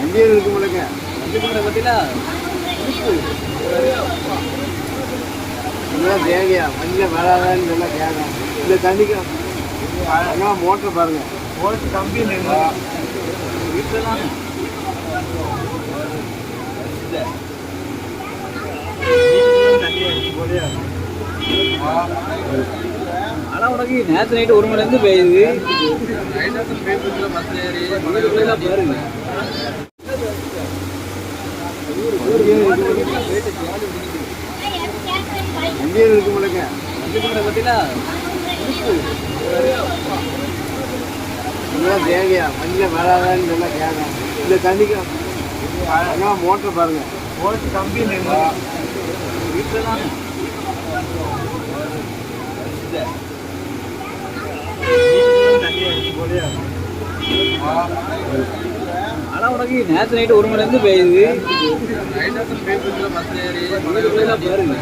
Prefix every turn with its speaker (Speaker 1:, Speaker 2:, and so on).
Speaker 1: India இருக்கு முழுக்க இதெல்லாம் தேவையா மஞ்சள் வராதான்னு நல்லா கேட்கும் இந்த தண்ணிக்கு மோட்டர் பாருங்க மோட்டர் கம்பி
Speaker 2: ஆனா உனக்கு நேற்று நைட்டு ஒரு மணிலேருந்து பெய்யுது. பாருங்க
Speaker 1: இருக்கு முழுக்க தேவையா மஞ்சள் வராதான்னு நல்லா கேட்கும் இந்த தண்ணிக்கு மோட்டர் பாருங்க. மோட்டர் கம்பி
Speaker 2: ஆனா உனக்கு நேற்று நைட்டு ஒரு மணிலேருந்து பெய்யுது பாருங்க